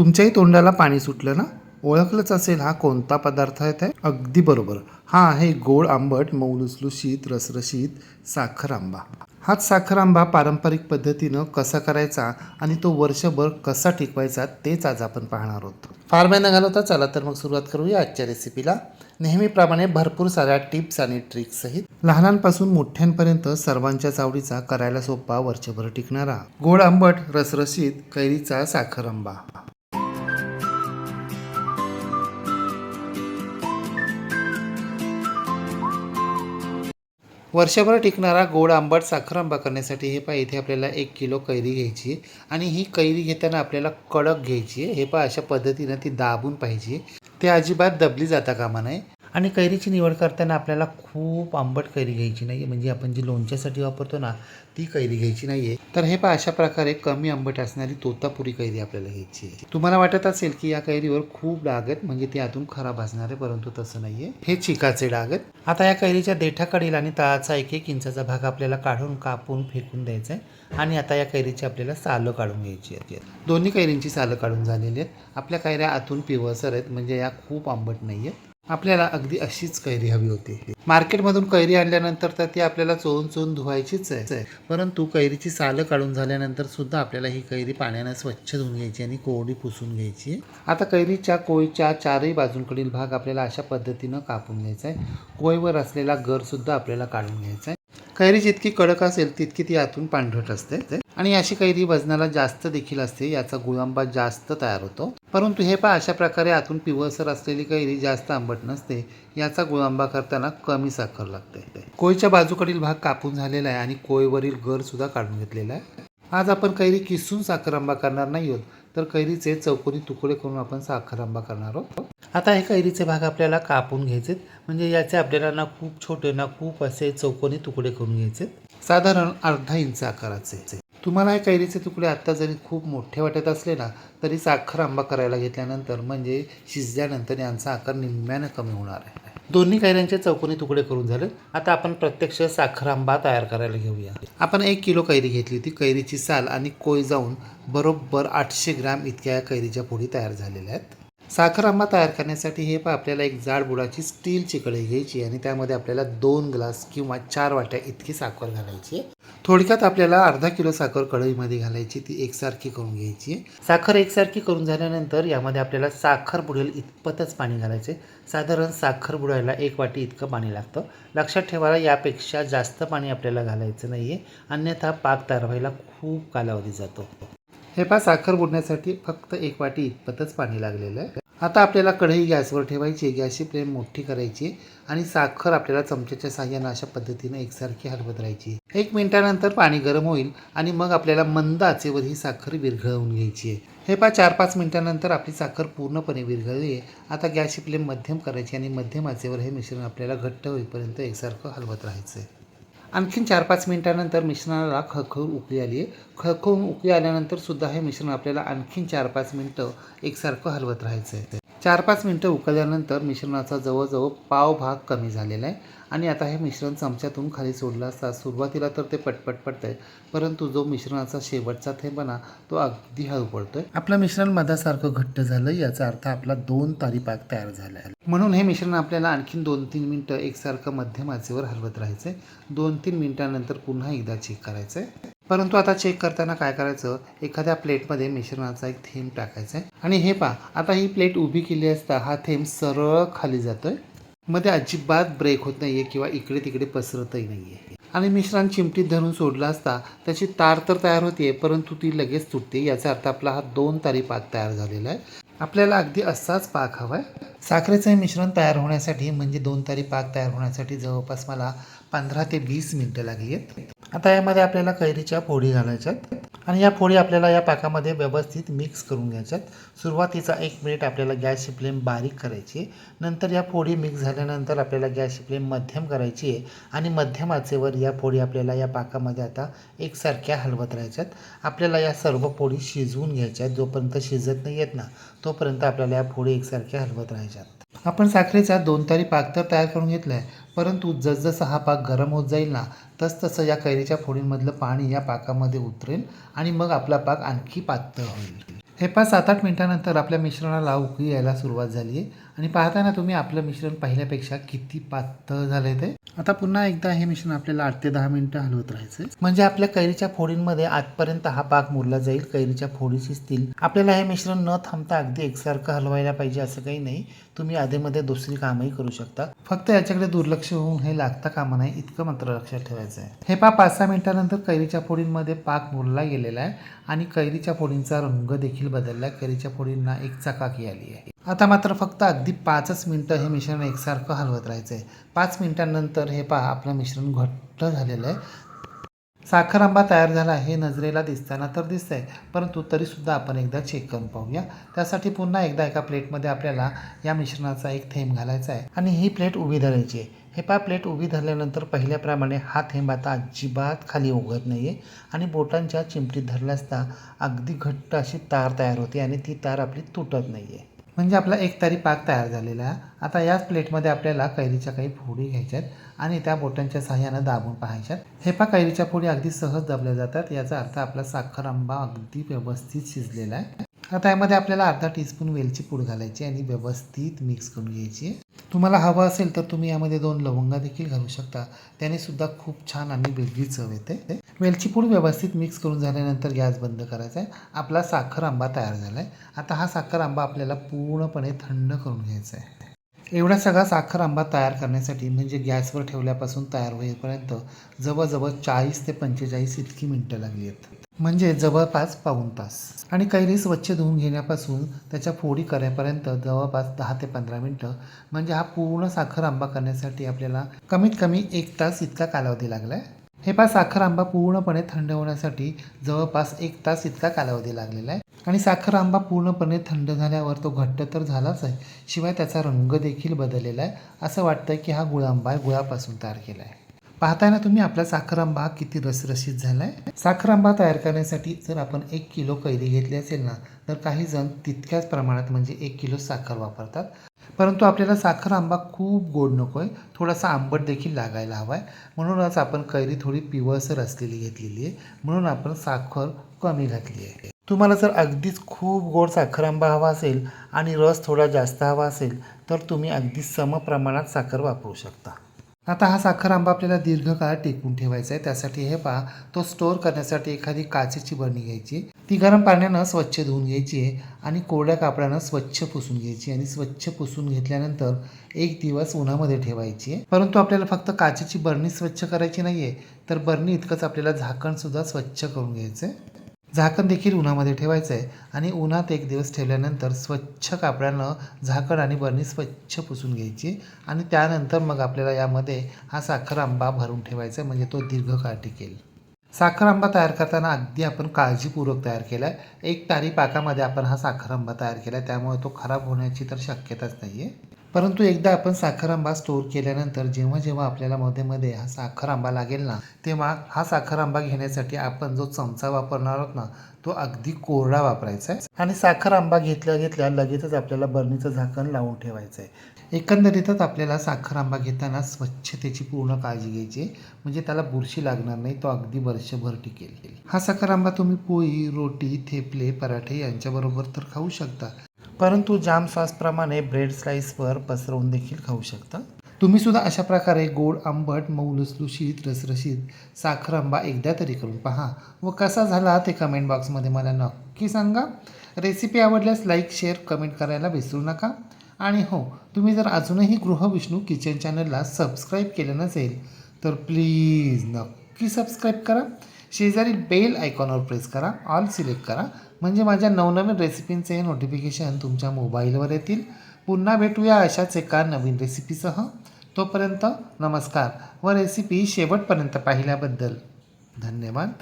तुमच्याही तोंडाला पाणी सुटलं ना? ओळखलंच असेल हा कोणता पदार्थ आहे ते? अगदी बरोबर. हा आहे गोड आंबट मऊ लुसलुशीत रसरशीत साखर आंबा. हाच साखर आंबा पारंपरिक पद्धतीनं कसा करायचा आणि तो वर्षभर कसा टिकवायचा तेच आज आपण पाहणार आहोत. फार वेळ न घालवता चला तर मग सुरुवात करूया आजच्या रेसिपीला नेहमीप्रमाणे भरपूर साऱ्या टिप्स आणि ट्रिक्स सहित लहानांपासून मोठ्यांपर्यंत सर्वांच्याच आवडीचा करायला सोपा वर्षभर टिकणारा गोड आंबट रसरशीत कैरीचा साखर आंबा. वर्षभर टिकणारा गोड आंबट साखर आंबा करण्यासाठी हे पहा इथे आपल्याला एक किलो कैरी घ्यायची आणि ही कैरी घेताना आपल्याला कडक घ्यायची आहे. हे पहा अशा पद्धतीनं ती दाबून पाहिजे ते अजिबात दबली जाता कामा नये. आणि कैरीची निवड करताना आपल्याला खूप आंबट कैरी घ्यायची नाही म्हणजे आपण जी लोणच्यासाठी वापरतो ना ती कैरी घ्यायची नाही आहे तर हे पहा अशा प्रकारे कमी आंबट असणारी तोतापुरी कैरी आपल्याला घ्यायची आहे. तुम्हाला वाटत असेल की या कैरीवर खूप डाग आहेत म्हणजे ती आतून खराब असणार आहे परंतु तसं नाही आहे हे चिकाचे डाग आहेत. आता या कैरीच्या देठाकडील आणि तळाचा एक एक इंचाचा भाग आपल्याला काढून कापून फेकून द्यायचा आहे. आणि आता या कैरीची आपल्याला सालं काढून घ्यायची आहेत. दोन्ही कैरींची सालं काढून झालेली आहेत. आपल्या कैऱ्या आतून पिवळसर आहेत म्हणजे या खूप आंबट नाही आहेत आपल्याला अगदी अशीच कैरी हवी होती. मार्केटमधून कैरी आणल्यानंतर तर ती आपल्याला चोळून चोळून धुवायचीच आहे. परंतु कैरीची सालं काढून झाल्यानंतर सुद्धा आपल्याला ही कैरी पाण्यानं स्वच्छ धुवून घ्यायची आणि कोरडी पुसून घ्यायची. आता कैरीच्या कोळीच्या चारही बाजूंकडील भाग आपल्याला अशा पद्धतीनं कापून घ्यायचा आहे. कोळीवर असलेला गरसुद्धा आपल्याला काढून घ्यायचा आहे. कैरी जितकी कडक असेल तितकी ती आतून पांढरट असते आणि अशी कैरी वजनाला जास्त देखील असते याचा गुळांबा जास्त तयार होतो. परंतु हे पहा अशा प्रकारे आतून पिवळसर असलेली कैरी जास्त आंबट नसते याचा गुळांबा करताना कमी साखर लागते. कोयच्या बाजूकडील भाग कापून झालेला आहे आणि कोयवरील गर सुद्धा काढून घेतलेला आहे. आज आपण कैरी किसून साखर आंबा करणार नाही आहोत. तर कैरीचे चौकोनी तुकडे करून आपण साखर आंबा करणार आहोत. आता हे कैरीचे भाग आपल्याला कापून घ्यायचे म्हणजे याचे आपल्याला ना खूप छोटे ना खूप असे चौकोनी तुकडे करून घ्यायचे साधारण अर्धा इंच आकाराचे. तुम्हाला हे कैरीचे तुकडे आत्ता जरी खूप मोठे वाटत असले ना तरी साखर आंबा करायला घेतल्यानंतर म्हणजे शिजल्यानंतर यांचा आकार निम्म्यानं कमी होणार आहे. दोन्ही कैऱ्यांचे चौकोनी तुकडे करून झाले. आता आपण प्रत्यक्ष साखर आंबा तयार करायला घेऊया. आपण एक किलो कैरी घेतली होती. कैरीची साल आणि कोय जाऊन बरोबर आठशे ग्राम इतक्या या कैरीच्या पोळी तयार झालेल्या आहेत. साखर आंबा तयार करण्यासाठी हे पण आपल्याला एक जाड बुडाची स्टीलची कढई घ्यायची आणि त्यामध्ये आपल्याला दोन ग्लास किंवा चार वाट्या इतकी साखर घालायची थोडक्यात आपल्याला अर्धा किलो साखर कढईमध्ये घालायची ती एकसारखी करून घ्यायची आहे. साखर एकसारखी करून झाल्यानंतर यामध्ये आपल्याला साखर बुडेल इतपतच पाणी घालायचे. साधारण साखर बुडायला एक वाटी इतकं पाणी लागतं. लक्षात ठेवायला यापेक्षा जास्त पाणी आपल्याला घालायचं नाही आहे अन्यथा पाक तयार व्हायला खूप कालावधी जातो. हे पहा साखर बुडण्यासाठी फक्त एक वाटी इतपतच पाणी लागलेलं आहे. आता आपल्याला कढई गॅसवर ठेवायची आहे. गॅसची फ्लेम मोठी करायची आणि साखर आपल्याला चमच्याच्या साह्यानं अशा पद्धतीनं एकसारखी हलवत राहायची एक मिनिटानंतर पाणी गरम होईल आणि मग आपल्याला मंद आचेवर ही साखर विरघळवून घ्यायची आहे. हे पहा चार पाच मिनिटानंतर आपली साखर पूर्णपणे विरघळली आहे. आता गॅसची फ्लेम मध्यम करायची आणि मध्यम आचेवर हे मिश्रण आपल्याला घट्ट होईपर्यंत एकसारखं हलवत राहायचं आहे. आणखीन चार पाच मिनटानंतर मिश्रणाला खळखळून उकळी आली आहे. खळखळून उकळी आल्यानंतर सुद्धा हे मिश्रण आपल्याला आणखीन चार पाच मिनटं एकसारखं हलवत राहायचं आहे. चार पाच मिनटं उकळल्यानंतर मिश्रणाचा जवळजवळ पाव भाग कमी झालेला आहे. आणि आता हे मिश्रण चमच्यातून खाली सोडलं असता सुरुवातीला तर ते पटपट पडतं आहे परंतु जो मिश्रणाचा शेवटचा थेंबना तो अगदी हळू आहे आपलं मिश्रण मधासारखं घट्ट झालं याचा अर्थ आपला दोन तारी पाक तयार झाला. आहे म्हणून हे मिश्रण आपल्याला आणखीन दोन तीन मिनटं एकसारखं मध्यम आचेवर हलवत राहायचं आहे दोन तीन मिनटानंतर पुन्हा एकदा चेक करायचं आहे परंतु आता चेक करताना काय करायचं? एखाद्या प्लेटमध्ये मिश्रणाचा एक थेंब टाकायचा आहे आणि हे पहा आता ही प्लेट उभी केली असता हा थेंब सरळ खाली जातोय. मध्ये अजिबात ब्रेक होत नाहीये किंवा इकडे तिकडे पसरतही नाहीये. आणि मिश्रण चिमटीत धरून सोडला असता त्याची तार तर तयार होते परंतु ती लगेच तुटते. याचा अर्थ आपला हा दोन तारी पाक तयार झालेला आहे. आपल्याला अगदी असाच पाक हवा आहे साखरेचं हे मिश्रण तयार होण्यासाठी म्हणजे दोन तारी पाक तयार होण्यासाठी जवळपास मला पंधरा ते वीस मिनटं लागली आहेत आता यामध्ये आपल्याला कैरीच्या फोडी घालायच्यात आणि या फोडी आपल्याला या पाकामध्ये व्यवस्थित मिक्स करून घ्यायच्यात. सुरुवातीचा एक मिनिट आपल्याला गॅसची फ्लेम बारीक करायची. आहे नंतर या फोडी मिक्स झाल्यानंतर आपल्याला गॅसची फ्लेम मध्यम करायची आहे. आणि मध्यम आचेवर या फोडी आपल्याला या पाकामध्ये आता एकसारख्या हलवत राहायच्यात. आपल्याला या सर्व फोडी शिजवून घ्यायच्या आहेत. जोपर्यंत शिजत नाही आहेत ना तोपर्यंत आपल्याला या फोडी एकसारख्या हलवत राहायच्यात. आपण साखरेचा दोन तारी पाक तर तयार करून घेतला आहे परंतु जसजसा हा पाक गरम होत जाईल ना तसतसं या कैरीच्या फोडींमधलं पाणी या पाकामध्ये उतरेल आणि मग आपला पाक आणखी पातळ होईल. हे पाच सात आठ मिनिटानंतर आपल्या मिश्रणाला उकळी यायला सुरुवात झाली आहे. आणि पाहताना तुम्ही आपलं मिश्रण पहिल्यापेक्षा किती पातळ झालंय ते. आता पुन्हा एकदा हे मिश्रण आपल्याला आठ ते दहा मिनिटं हलवत राहायचं म्हणजे आपल्या कैरीच्या फोडींमध्ये आजपर्यंत हा पाक मुरला जाईल कैरीच्या फोडी शिजतील आपल्याला हे मिश्रण न थांबता अगदी एकसारखं हलवायला पाहिजे असं काही नाही. तुम्ही आधीमध्ये दुसरी कामही करू शकता. फक्त याच्याकडे दुर्लक्ष होऊन हे लागता कामा नाही इतकं मात्र लक्षात ठेवायचं आहे हे पा पाच सहा मिनिटानंतर कैरीच्या फोडींमध्ये पाक मुरला गेलेला आहे आणि कैरीच्या फोडींचा रंग देखील बदलला आहे कैरीच्या फोडींना एक चकाकी आली आहे. आता मात्र फक्त अगदी पाचच मिनटं हे मिश्रण एकसारखं हलवत राहायचं आहे पाच मिनिटांनंतर हे पहा आपलं मिश्रण घट्ट झालेलं आहे. साखर आंबा तयार झाला हे नजरेला दिसताना तर दिसतंय परंतु तरीसुद्धा आपण एकदा चेक करून पाहूया. त्यासाठी पुन्हा एकदा एका प्लेटमध्ये आपल्याला या मिश्रणाचा एक थेंब घालायचा आहे आणि ही प्लेट उभी धरायची आहे. हे पा प्लेट उभी धरल्यानंतर पहिल्याप्रमाणे हा थेंब आता अजिबात खाली उघत नाही आहे आणि बोटांच्या चिमटीत धरल्यासता असता अगदी घट्ट अशी तार तयार होते आणि ती तार आपली तुटत नाही आहे म्हणजे आपला एक तारी पाक तयार झालेला आहे. आता याच प्लेटमध्ये आपल्याला कैरीच्या काही फोडी घ्यायच्यात आणि त्या बोटांच्या सहाय्यानं दाबून पाहायच्यात हे पा कैरीच्या फोडी अगदी सहज दाबल्या जातात. याचा अर्थ आपला साखर आंबा अगदी व्यवस्थित शिजलेला आहे. आता यामध्ये आपल्याला अर्धा टीस्पून वेलची पूड घालायची आणि व्यवस्थित मिक्स करून घ्यायची तुम्हाला हवं असेल तर तुम्ही यामध्ये दोन लवंगा देखील घालू शकता. त्याने सुद्धा खूप छान आणि वेगळी चव येते. वेलची पूड व्यवस्थित मिक्स करून झाल्यानंतर गॅस बंद करायचा आहे. आपला साखर आंबा तयार झाला आहे आता हा साखर आंबा आपल्याला पूर्णपणे थंड करून घ्यायचा आहे. एवढा सगळा साखर आंबा तयार करण्यासाठी म्हणजे गॅसवर ठेवल्यापासून तयार होईपर्यंत जवळजवळ चाळीस ते पंचेचाळीस इतकी मिनटं लागली आहेत. म्हणजे जवळपास पाऊण तास. आणि कैरी स्वच्छ धुवून घेण्यापासून त्याच्या फोडी करेपर्यंत जवळपास दहा ते पंधरा मिनटं. म्हणजे हा पूर्ण साखर आंबा करण्यासाठी आपल्याला कमीत कमी एक तास इतका कालावधी लागला आहे हे पा साखर आंबा पूर्णपणे थंड होण्यासाठी जवळपास एक तास इतका कालावधी लागलेला आहे. आणि साखर आंबा पूर्णपणे थंड झाल्यावर तो घट्ट तर झालाच आहे. शिवाय त्याचा रंग देखील बदललेला आहे. असं वाटतं की हा गुळांबा गुळापासून तयार केला आहे पाहताय ना तुम्ही आपला साखर आंबा किती रसरशीत झाला आहे साखर आंबा तयार करण्यासाठी जर आपण एक किलो कैरी घेतली असेल ना तर काही जण तितक्याच प्रमाणात म्हणजे एक किलो साखर वापरतात. परंतु आपल्याला साखर आंबा खूप गोड नको आहे थोडासा आंबट देखील लागायला हवा आहे म्हणूनच आपण कैरी थोडी पिवळसर असलेली घेतलेली आहे. म्हणून आपण साखर कमी घातली आहे. तुम्हाला जर अगदीच खूप गोड साखर आंबा हवा असेल आणि रस थोडा जास्त हवा असेल तर तुम्ही अगदी सम प्रमाणात साखर वापरू शकता. आता हा साखर आंबा आपल्याला दीर्घकाळ टिकवून ठेवायचा आहे. त्यासाठी हे पहा तो स्टोअर करण्यासाठी एखादी काचेची बरणी घ्यायची. ती गरम पाण्यानं स्वच्छ धुवून घ्यायची आहे आणि कोरड्या कापडानं स्वच्छ पुसून घ्यायची आणि स्वच्छ पुसून घेतल्यानंतर एक दिवस उन्हामध्ये ठेवायची आहे. परंतु आपल्याला फक्त काचेची बरणी स्वच्छ करायची नाही आहे तर बरणी इतकंच आपल्याला झाकणसुद्धा स्वच्छ करून घ्यायचं आहे झाकण देखील उन्हामध्ये ठेवायचं आहे आणि उन्हात एक दिवस ठेवल्यानंतर स्वच्छ कापडानं झाकण आणि बरणी स्वच्छ पुसून घ्यायची आणि त्यानंतर मग आपल्याला यामध्ये हा साखर आंबा भरून ठेवायचा आहे म्हणजे तो दीर्घकाळ टिकेल. साखर आंबा तयार करताना अगदी आपण काळजीपूर्वक तयार केला आहे एक तारी पाकामध्ये आपण हा साखर आंबा तयार केला आहे त्यामुळे तो खराब होण्याची तर शक्यताच नाही आहे परंतु एकदा आपण साखर आंबा स्टोअर केल्यानंतर जेव्हा जेव्हा आपल्याला मध्ये मध्ये हा साखर आंबा लागेल ना तेव्हा हा साखर आंबा घेण्यासाठी आपण जो चमचा वापरणार आहोत ना तो अगदी कोरडा वापरायचा आहे. आणि साखर आंबा घेतल्या घेतल्या लगेचच आपल्याला बरणीचं झाकण लावून ठेवायचं आहे. एकंदरीतच आपल्याला साखर आंबा घेताना स्वच्छतेची पूर्ण काळजी घ्यायची म्हणजे त्याला बुरशी लागणार नाही तो अगदी वर्षभर टिकेल. हा साखर आंबा तुम्ही पोळी रोटी थेपले पराठे यांच्याबरोबर तर खाऊ शकता. परंतु जाम सॉसप्रमाणे ब्रेड स्लाईसवर पसरवून देखील खाऊ शकता. तुम्ही सुद्धा अशा प्रकारे गोड आंबट मऊ लुसलुशीत रसरशीत साखर आंबा एकदा तरी करून पहा. व कसा झाला ते कमेंट बॉक्समध्ये मला नक्की सांगा. रेसिपी आवडल्यास लाईक शेअर कमेंट करायला विसरू नका. आणि हो तुम्ही जर अजूनही गृहविष्णू किचन चॅनलला सबस्क्राईब केलं नसेल तर प्लीज नक्की सबस्क्राईब करा. शेजारी बेल आयकॉनवर प्रेस करा ऑल सिलेक्ट करा. म्हणजे माझ्या नवनवीन रेसिपींचे नोटिफिकेशन तुमच्या मोबाईलवर येतील. पुन्हा भेटूया अशाच एका नवीन रेसिपीसह. तोपर्यंत नमस्कार. व रेसिपी शेवटपर्यंत पाहिल्याबद्दल धन्यवाद.